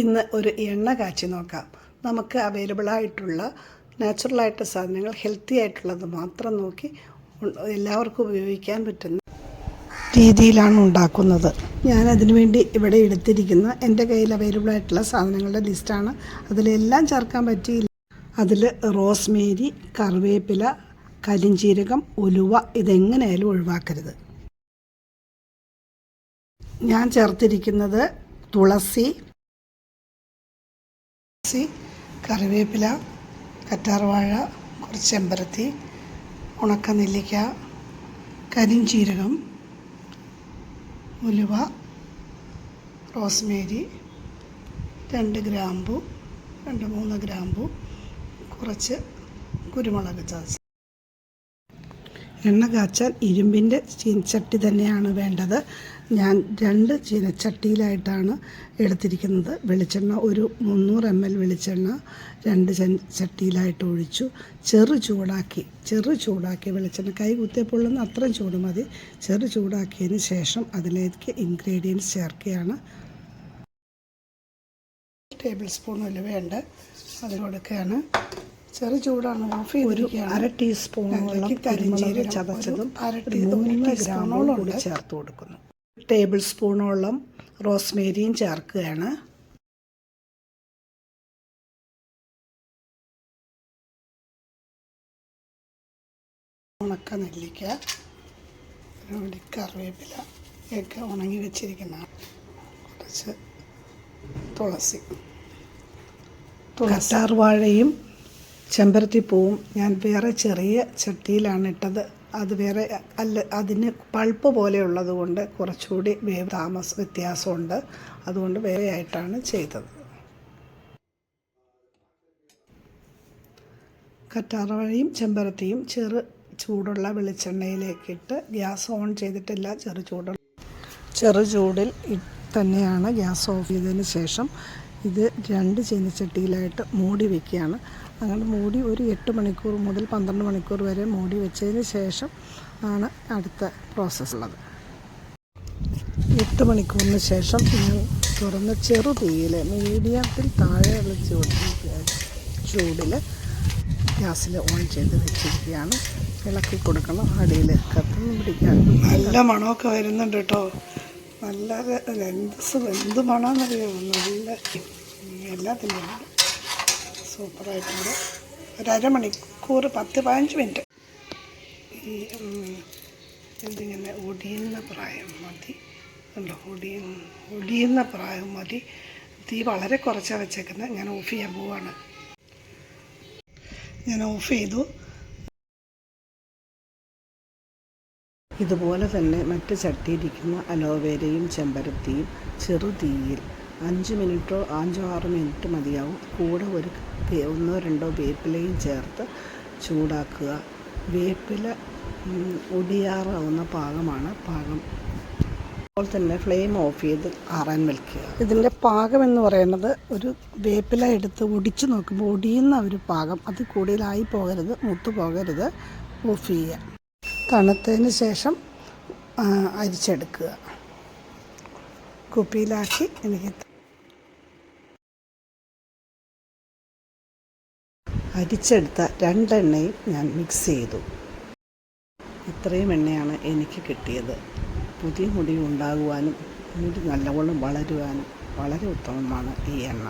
ഇന്ന് ഒരു എണ്ണ കാച്ചി നോക്കാം. നമുക്ക് അവൈലബിൾ ആയിട്ടുള്ള നാച്ചുറൽ ആയിട്ടുള്ള സാധനങ്ങൾ ഹെൽത്തി ആയിട്ടുള്ളത് മാത്രം നോക്കി എല്ലാവർക്കും ഉപയോഗിക്കാൻ പറ്റുന്ന രീതിയിലാണ് ഉണ്ടാക്കുന്നത്. ഞാൻ അതിനു വേണ്ടി ഇവിടെ എടുത്തിരിക്കുന്ന എന്റെ കയ്യിൽ അവൈലബിൾ ആയിട്ടുള്ള സാധനങ്ങളുടെ ലിസ്റ്റാണ് അതിലെല്ലാം ചേർക്കാൻ പറ്റിയില്ല. അതിൽ റോസ്മേരി കറിവേപ്പില കരിഞ്ചീരകം ഉലുവ ഇതെങ്ങനെയായാലും ഒഴിവാക്കരുത്. ഞാൻ ചേർത്തിരിക്കുന്നത് തുളസി തുളസി കറിവേപ്പില കറ്റാർവാഴ കുറച്ച് ചെമ്പരത്തി ഉണക്ക നെല്ലിക്ക കരിഞ്ചീരകം ഉലുവ റോസ്മേരി രണ്ട് ഗ്രാമ്പു രണ്ട് മൂന്ന് ഗ്രാമ്പു കുറച്ച് കുരുമുളക് ചതച്ച്. എണ്ണ കാച്ചാൻ ഇരുമ്പിന്റെ ചീനച്ചട്ടി തന്നെയാണ് വേണ്ടത്. ഞാൻ രണ്ട് ചീനച്ചട്ടിയിലായിട്ടാണ് എടുത്തിരിക്കുന്നത്. വെളിച്ചെണ്ണ ഒരു മുന്നൂറ് എം എൽ വെളിച്ചെണ്ണ രണ്ട് ചട്ടിയിലായിട്ട് ഒഴിച്ചു. ചെറു ചൂടാക്കി ചെറു ചൂടാക്കി വെളിച്ചെണ്ണ. കൈ കുത്തിയപ്പോഴൊന്നും അത്രയും ചൂട് മതി. ചെറു ചൂടാക്കിയതിന് ശേഷം അതിലേക്ക് ഇൻഗ്രീഡിയൻസ് ചേർക്കുകയാണ്. ടേബിൾ സ്പൂൺ ഉലുവയുണ്ട്. അത് കൊടുക്കുകയാണ് ചെറു ചൂടാണ്. ഓഫ് ഒരു അര ടീസ്പൂണോളം കരിഞ്ചീര ചതച്ചതും അര മൂന്ന് ഗ്രാമോളം കൂടി ചേർത്ത് കൊടുക്കുന്നു. ടേബിൾ സ്പൂണോളം റോസ്മേരിയും ചേർക്കുകയാണ്. ഉണക്ക നെല്ലിക്ക ഒരു കറിവേപ്പില ഒക്കെ ഉണങ്ങി വെച്ചിരിക്കുന്ന കുറച്ച് തുളസി. കറ്റാർവാഴയും ചെമ്പരത്തിപ്പൂവും ഞാൻ വേറെ ചെറിയ ചട്ടിയിലാണ് ഇട്ടത്. അത് വേറെ അല്ല അതിന് പൾപ്പ് പോലെയുള്ളത് കൊണ്ട് കുറച്ചുകൂടി വേവ് താമസ വ്യത്യാസമുണ്ട്. അതുകൊണ്ട് വേറെ ആയിട്ടാണ് ചെയ്തത് വഴിയും ചെമ്പരത്തിയും ചെറു ചൂടുള്ള വെളിച്ചെണ്ണയിലേക്കിട്ട് ഗ്യാസ് ഓൺ ചെയ്തിട്ടില്ല ചെറു ചൂടുള്ള ചെറു ചൂടിൽ തന്നെയാണ് ഗ്യാസ് ഓഫ് ചെയ്തതിന് ശേഷം ഇത് രണ്ട് ചീനച്ചട്ടിയിലായിട്ട് മൂടി വെക്കുകയാണ്. അങ്ങനെ മൂടി ഒരു എട്ട് മണിക്കൂർ മുതൽ പന്ത്രണ്ട് മണിക്കൂർ വരെ മൂടി വെച്ചതിന് ശേഷം ആണ് അടുത്ത പ്രോസസ്സ് ഉള്ളത്. എട്ട് മണിക്കൂറിന് ശേഷം ഞാൻ തുറന്ന് ചെറു തീയിൽ മീഡിയത്തിൽ താഴെയുള്ള ചൂട് ചൂടിൽ ഗ്യാസിൽ ഓൺ ചെയ്ത് വെച്ചിരിക്കുകയാണ്. ഇളക്കി കൊടുക്കണം അടിയിൽ കത്തുന്നു പിടിക്കാൻ. നല്ല മണമൊക്കെ വരുന്നുണ്ട് കേട്ടോ. നല്ല എന്ത് എന്ത് മണമെന്നറിയാമോ നല്ല എല്ലാത്തിന്റെ സൂപ്പറായിട്ടുണ്ട്. ഒരമണിക്കൂർ പത്ത് പതിനഞ്ച് മിനിറ്റ്. ഈ ഇതിങ്ങനെ ഒടിയുന്ന പ്രായം മതി. ഉണ്ടോ ഒടിയ ഒടിയുന്ന പ്രായം മതി. തീ വളരെ കുറച്ചാണ് വെച്ചേക്കുന്നത് ഞാൻ ഓഫ് ചെയ്യാൻ പോവാണ്. ഞാൻ ഓഫ് ചെയ്തു. ഇതുപോലെ തന്നെ മറ്റ് ചട്ടിയിരിക്കുന്ന അലോവേരയും ചെമ്പരത്തിയും ചെറു തീയിൽ അഞ്ച് മിനിറ്റോ അഞ്ചോ ആറ് മിനിറ്റ് മതിയാവും. കൂടെ ഒരു ഒന്നോ രണ്ടോ വേപ്പിലയും ചേർത്ത് ചൂടാക്കുക. വേപ്പില ഒടിയാറാവുന്ന പാകമാണ്. പാകം. അപ്പോൾ തന്നെ ഫ്ലെയിം ഓഫ് ചെയ്ത് ആറാൻ വെക്കുക ഇതിന്റെ പാകം എന്ന് പറയുന്നത് ഒരു വേപ്പില എടുത്ത് ഒടിച്ച് നോക്കുമ്പോൾ ഒടിയുന്ന ഒരു പാകം. അത് കൂടുതലായി പോകരുത് മുത്തു പോകരുത്. ഓഫ് ചെയ്യുക. തണുത്തതിന് ശേഷം അരിച്ചെടുക്കുക. കുപ്പിയിലാക്കി എനിക്ക് അരിച്ചെടുത്ത രണ്ടെണ്ണയും ഞാൻ മിക്സ് ചെയ്തു. ഇത്രയും എണ്ണയാണ് എനിക്ക് കിട്ടിയത്. പുതിയ മുടി ഉണ്ടാകുവാനും മുടി നല്ലവണ്ണം വളരുവാനും വളരെ ഉത്തമമാണ് ഈ എണ്ണ.